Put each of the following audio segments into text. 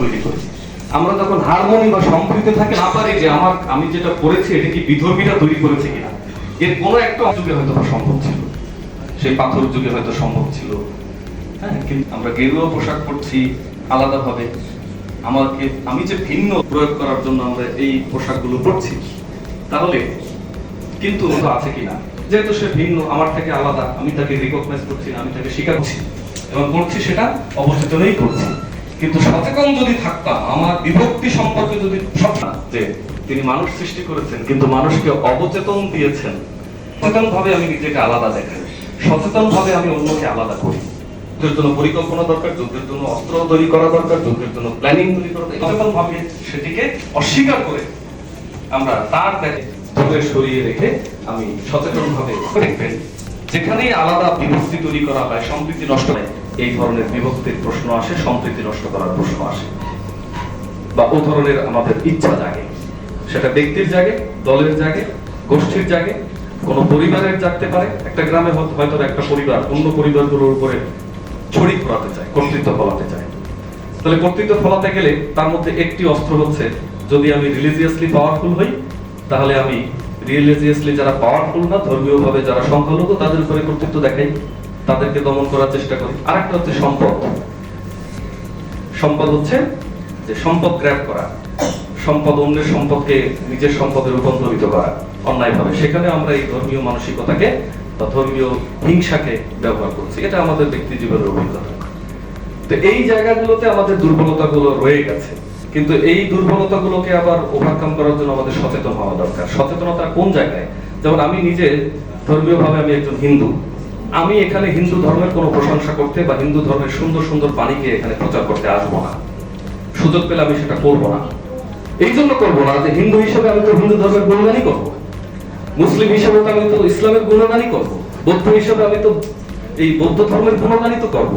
তৈরি করি আমরা যখন হারমোনি বা সম্প্রীতি থাকে না পারি যে আমার, আমি যেটা করেছি, এটা কি বিধর্মীরা তৈরি করেছে কিনা? এর কোনো একটা যুগে হয়তো সম্ভব ছিল। সেই পাথর যুগে হয়তো সম্ভব ছিল। হ্যাঁ কিন্তু আমরা গেরুয়া পোশাক পরছি আলাদাভাবে। আমাকে, আমি যে ভিন্ন প্রয়োগ করার জন্য আমরা এই পোশাকগুলো পরছি, তাহলে কিন্তু তো আছে কিনা? যেহেতু সে ভিন্ন, আমার থেকে আলাদা, আমি তাকে রিকগনাইজ করছি না, আমি তাকে করছি। এবং করছি সেটা অবচেতনেই করছি। কিন্তু সচেতন যদি থাকতাম, আমার বিভক্তি সম্পর্কে যদি যে তিনি মানুষ সৃষ্টি করেছেন, কিন্তু মানুষকে অবচেতন দিয়েছেন সচেতন ভাবে আমি নিজেকে আলাদা দেখাই। সচেতন ভাবে আমি অন্যকে আলাদা করি। যুদ্ধের জন্য পরিকল্পনা দরকার, যুদ্ধের জন্য অস্ত্র তৈরি করা দরকার, যুদ্ধের জন্য প্ল্যানিং তৈরি করা সচেতন ভাবে সেটিকে অস্বীকার করে আমরা তার দেখে দূরে সরিয়ে রেখে আমি সচেতন ভাবে দেখবেন যেখানেই আলাদা বিভক্তি তৈরি করা হয়, সম্প্রীতি নষ্ট হয়, এই ধরনের বিভক্তির প্রশ্ন আসে, সম্প্রীতি নষ্ট করার প্রশ্ন আসে। বা ও ধরনের আমাদের ইচ্ছা জাগে। সেটা ব্যক্তির জাগে, দলের জাগে, গোষ্ঠীর জাগে, কোনো পরিবারের জাগতে পারে, একটা গ্রামে হয়তো হয়তো একটা পরিবার অন্য পরিবারগুলোর উপরে ছড়ি ফলাতে চায়, কর্তৃত্ব ফলাতে চায়। তাহলে কর্তৃত্ব ফলাতে গেলে তার মধ্যে একটি অস্ত্র হচ্ছে, যদি আমি রিলিজিয়াসলি পাওয়ারফুল হই, তাহলে আমি রিলিজিয়াসলি যারা পাওয়ারফুল না ধর্মীয় ভাবে যারা সংখ্যালঘু, তাদের উপরে কর্তৃত্ব দেখাই, তাদেরকে দমন করার চেষ্টা করি। আরেকটা হচ্ছে সম্পদ। সম্পদ হচ্ছে যে সম্পদ গ্র্যাব করা, সম্পদ অন্যের সম্পদকে নিজের সম্পদে রূপান্তরিত করা অন্যায়ভাবে। সেখানে আমরা এই ধর্মীয় মানসিকতাকে বা ধর্মীয় হিংসাকে ব্যবহার করছি। এটা আমাদের ব্যক্তি জীবনের অভিজ্ঞতা। তো এই জায়গাগুলোতে আমাদের দুর্বলতাগুলো রয়ে গেছে। কিন্তু এই দুর্বলতাগুলোকে আবার ওভারকাম করার জন্য আমাদের সচেতন হওয়া দরকার। সচেতনতা কোন জায়গায়? যেমন আমি নিজে ধর্মীয় ভাবে আমি একজন হিন্দু। আমি এখানে হিন্দু ধর্মের কোনো প্রশংসা করতে বা হিন্দু ধর্মের সুন্দর সুন্দর বাণীকে এখানে প্রচার করতে আসব না। সুযোগ পেলে আমি সেটা করব না। এই জন্য করব না যে হিন্দু হিসেবে আমি তো হিন্দু ধর্মের গুণগানই করব। মুসলিম হিসেবে তো আমি তো ইসলামের গুণগানই করব। বৌদ্ধ হিসেবে আমি তো এই বৌদ্ধ ধর্মের গুণগানই তো করব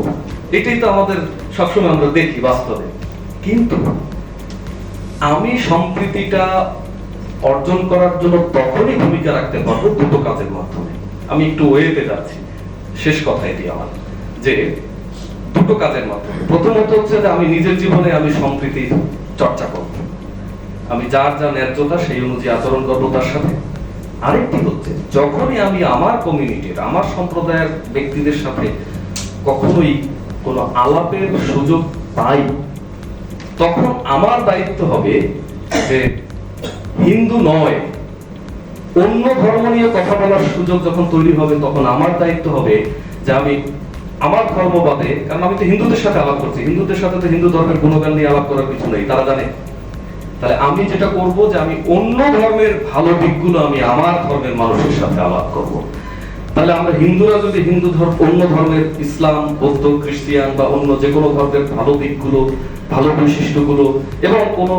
এটাই তো আমাদের সবসময় আমরা দেখি বাস্তবে। কিন্তু আমি সম্প্রীতিটা অর্জন করার জন্য তখনই ভূমিকা রাখতে পারব দুটো কাজের মাধ্যমে। আমি একটু ওয়েতে যাচ্ছি। শেষ কথা এটি আমার, যে দুটো কাজের মাধ্যমে। প্রথমত হচ্ছে যে আমি নিজের জীবনে আমি সম্প্রীতির চর্চা করব। আমি যার যা ন্যায্যতা সেই অনুযায়ী আচরণ করব তার সাথে। আরেকটি হচ্ছে, যখনই আমি আমার কমিউনিটির, আমার সম্প্রদায়ের ব্যক্তিদের সাথে কখনোই কোনো আলাপের সুযোগ পাই তখন আমার দায়িত্ব হবে যে হিন্দু নয়, অন্য ধর্ম নিয়ে কথা বলার সুযোগ যখন তৈরি হবে, তখন আমার দায়িত্ব হবে যে আমি আমার ধর্ম বাদে, কারণ আমি তো হিন্দুদের সাথে আলাপ করছি, হিন্দুদের সাথে তো হিন্দু ধর্মের গুণগান নিয়ে আলাপ করার কিছু নেই, তারা জানে। তাহলে আমি যেটা করব যে আমি অন্য ধর্মের ভালো দিকগুলো আমি আমার ধর্মের মানুষের সাথে আলাপ করব। তাহলে আমরা হিন্দুরা যদি হিন্দু ধর্ম অন্য ধর্মের ইসলাম, বৌদ্ধ, খ্রিস্টিয়ান বা অন্য যে কোনো ধর্মের ভালো দিকগুলো, ভালো বৈশিষ্ট্যগুলো এবং কোনো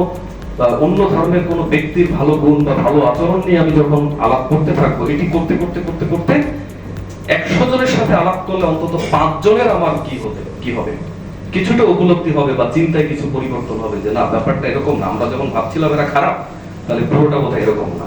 অন্য ধর্মের কোনো ব্যক্তির ভালো গুণ বা ভালো আচরণ নিয়ে আমি যখন আলাপ করতে থাকব, এটি করতে করতে করতে করতে একশো জনের সাথে আলাপ করলে অন্তত পাঁচ জনের আমার কি হবে কি হবে? কিছুটা উপলব্ধি হবে বা চিন্তায় কিছু পরিবর্তন হবে যে না, ব্যাপারটা এরকম না। আমরা যখন ভাবছিলাম এরা খারাপ, তাহলে পুরোটা বোধহয় এরকম না।